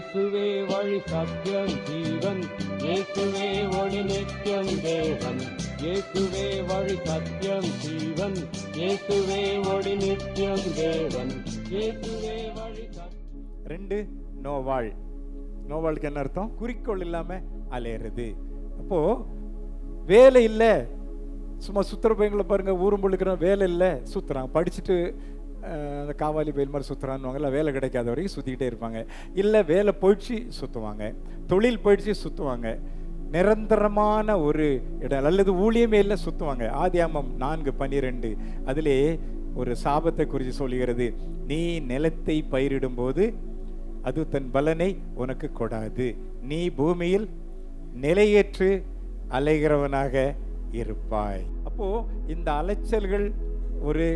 இயேசுவே வழி சத்தியம் ஜீவன். இயேசுவே ஒளி நித்தியம் தேவன். இயேசுவே வழி சத்தியம் ஜீவன். இயேசுவே ஒளி நித்தியம் தேவன். இயேசுவே வழி ரெண்டு நோவாள். நோவாளுக்கு என்ன அர்த்தம்? குறிக்கோள் இல்லாம அலையிறது. அப்போ வேலை இல்லை. சும்மா சுத்துற பையங்களை பாருங்க ஊரும் பொழுக்கிறோம் வேலை இல்லை. சுத்துறான். படிச்சுட்டு அந்த காவாலி பயில் மாதிரி சுற்றுறான்னுவாங்கல்ல வேலை கிடைக்காத வரைக்கும் சுற்றிக்கிட்டே இருப்பாங்க. இல்லை வேலை போயிடுச்சு சுற்றுவாங்க தொழில் போயிடுச்சு சுற்றுவாங்க நிரந்தரமான ஒரு இடம் அல்லது ஊழியமே இல்லை சுற்றுவாங்க ஆதியாமம் நான்கு பன்னிரெண்டு அதிலே ஒரு சாபத்தை குறித்து சொல்லுகிறது நீ நிலத்தை பயிரிடும்போது அது தன் பலனை உனக்கு கொடாது. நீ பூமியில் நிலையேற்று அலைகிறவனாக இருப்பாய். அப்போ இந்த அலைச்சல்கள் ஒரு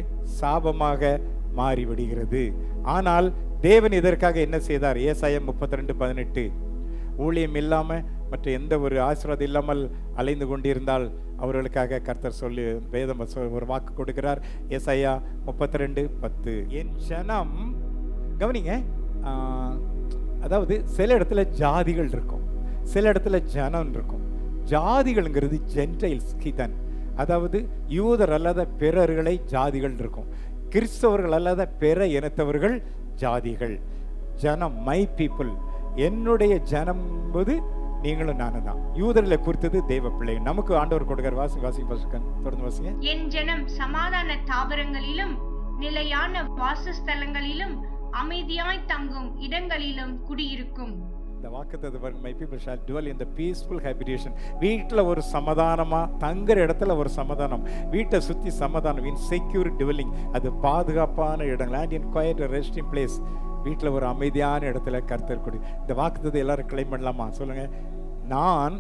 சாபமாக மாறிவிடுகிறது. ஆனால் தேவன் இதற்காக என்ன செய்தார்? ஏசாயம் முப்பத்தி ரெண்டு பதினெட்டு. ஊழியம் இல்லாமல் மற்ற எந்த ஒரு ஆசீர்வாதம் இல்லாமல் அலைந்து கொண்டிருந்தால் அவர்களுக்காக கர்த்தர் சொல்லி வேதம் ஒரு வாக்கு கொடுக்கிறார். ஏசாயா முப்பத்தி ரெண்டு பத்து. என் ஜனம் கவனிங்க அதாவது சில இடத்துல ஜாதிகள் இருக்கும். சில இடத்துல ஜனம் இருக்கும். ஜாதிகள்ங்கிறது ஜென்டைல்ஸ் கிதன் அதாவது யூதர் அல்லாத பிறர்களை ஜாதிகள் இருக்கும். கிறிஸ்தவர்கள் அல்லாத பிற இனத்தவர்கள் ஜாதிகள். ஜனம் மை பீப்புள் என்னுடைய ஜனம் என்பது நீங்களும் நானும் தான். யூதர்களை குறித்தது தெய்வ பிள்ளை. நமக்கு ஆண்டவர் கொடுக்கிற வாசி வாசி வாசிக்கன் தொடர்ந்து வாசிங்க. என் ஜனம் சமாதான தாவரங்களிலும் நிலையான வாசஸ்தலங்களிலும் அமைதியாய் தங்கும் இடங்களிலும் குடியிருக்கும். இந்த வாக்குத்தது பாருங்க மை பீப்புள் ஷால் டுவெல் இந்த பீஸ்ஃபுல் ஹேபிடேஷன் வீட்டில் ஒரு சமாதானமாக தங்குற இடத்துல ஒரு சமாதானம். வீட்டை சுற்றி சமாதானம் இன் செக்யூர் டுவெல்லிங் அது பாதுகாப்பான இடங்கள் and in quiet resting place வீட்டில் ஒரு அமைதியான இடத்துல கர்த்தர் கொடு. இந்த வாக்குத்தத்தை எல்லாரும் கிளைம் பண்ணலாமா? சொல்லுங்க. நான்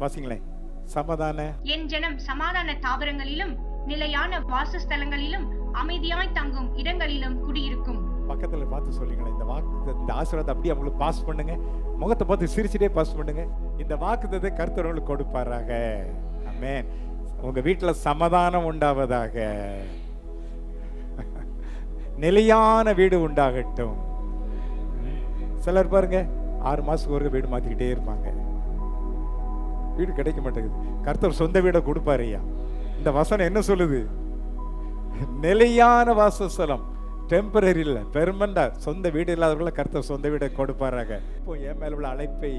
வாசிங்களேன் சமாதான என் ஜனம் சமாதான தாவரங்களிலும் நிலையான வாசஸ்தலங்களிலும் அமைதியாய் தங்கும் இடங்களிலும் குடியிருக்கும். பக்கத்தில் பார்த்து சொல்லுங்களேன். இந்த வாக்கு இந்த ஆசீர்வாதம் அப்படியே அவங்களுக்கு பாஸ் பண்ணுங்க. முகத்தை பார்த்து சிரிச்சுட்டே பாஸ் பண்ணுங்க. இந்த வாக்குத்தத்தை கர்த்தர் கொடுப்பாராக. ஆமென் உங்கள் வீட்டில் சமாதானம் உண்டாவதாக. நிலையான வீடு உண்டாகட்டும். சிலர் பாருங்க ஆறு மாதத்துக்கு ஒரு வீடு மாற்றிக்கிட்டே இருப்பாங்க. வீடு கிடைக்க மாட்டேங்குது. கர்த்தர் சொந்த வீடை கொடுப்பாரு ஐயா. இந்த வசனம் என்ன சொல்லுது? நிலையான வாசஸ்தலம். டெம்பரரி இல்லை பெர்மனண்டாக சொந்த வீடு இல்லாதவர்களை கர்த்தர் சொந்த வீடை கொடுப்பாராங்க இப்போ என் மேலே உள்ள அழைப்பை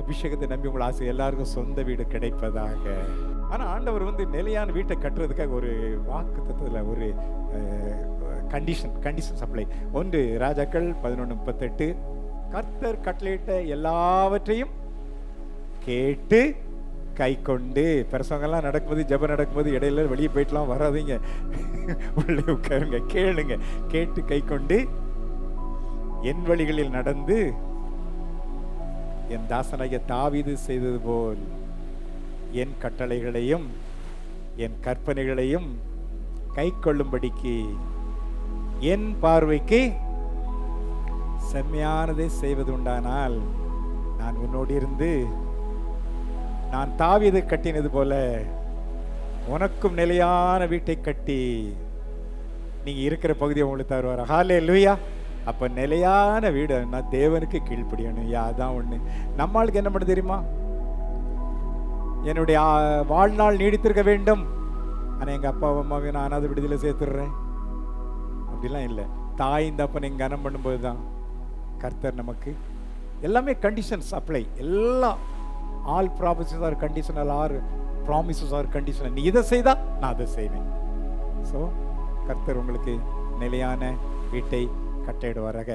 அபிஷேகத்தை நம்பி உள்ள ஆசை எல்லாருக்கும் சொந்த வீடு கிடைப்பதாக. ஆனால் ஆண்டவர் வந்து நிலையான வீட்டை கட்டுறதுக்காக ஒரு வாக்கு தத்துவத்தில் ஒரு கண்டிஷன் கண்டிஷன் சப்ளை ஒன்று ராஜாக்கள் பதினொன்று முப்பத்தெட்டு. கர்த்தர் கட்டளையிட்ட எல்லாவற்றையும் கேட்டு கை கொண்டு பிரசங்கெல்லாம் நடக்கும்போது ஜெபம் நடக்கும்போது இடையில வெளியே போயிட்டுலாம் வராதீங்க. உள்ளே உட்காருங்க கேளுங்க. கேட்டு கை கொண்டு என் வழிகளில் நடந்து என் தாசனாகிய தாவீது செய்தது போல் என் கட்டளைகளையும் என் கற்பனைகளையும் கை கொள்ளும்படிக்கு என் பார்வைக்கு செம்மையானதை செய்வது உண்டானால் நான் உன்னோடு இருந்து நான் தாவியது கட்டினது போல உனக்கும் நிலையான வீட்டை கட்டி நீங்க இருக்கிற பகுதியை உங்களுக்கு தருவார்? ஹாலே லூயா அப்ப நிலையான வீடு நான் தேவனுக்கு கீழ்ப்படியணும். யா அதான் ஒண்ணு. நம்மளுக்கு என்ன பண்ண தெரியுமா? என்னுடைய வாழ்நாள் நீடித்திருக்க வேண்டும். ஆனா எங்க அப்பா அம்மாவை நான் அனாதை விடுதலை சேர்த்துடுறேன். அப்படிலாம் இல்லை. தாய் இந்த அப்பனை கனம் பண்ணும்போது தான் கர்த்தர் நமக்கு எல்லாமே கண்டிஷன்ஸ் அப்ளை எல்லாம் all promises are conditional are promises are conditional நீ இதை செய்தா நான் அதை செய்வேன். ஸோ கர்த்தர் உங்களுக்கு நிலையான வீட்டை கட்டிடுவாராக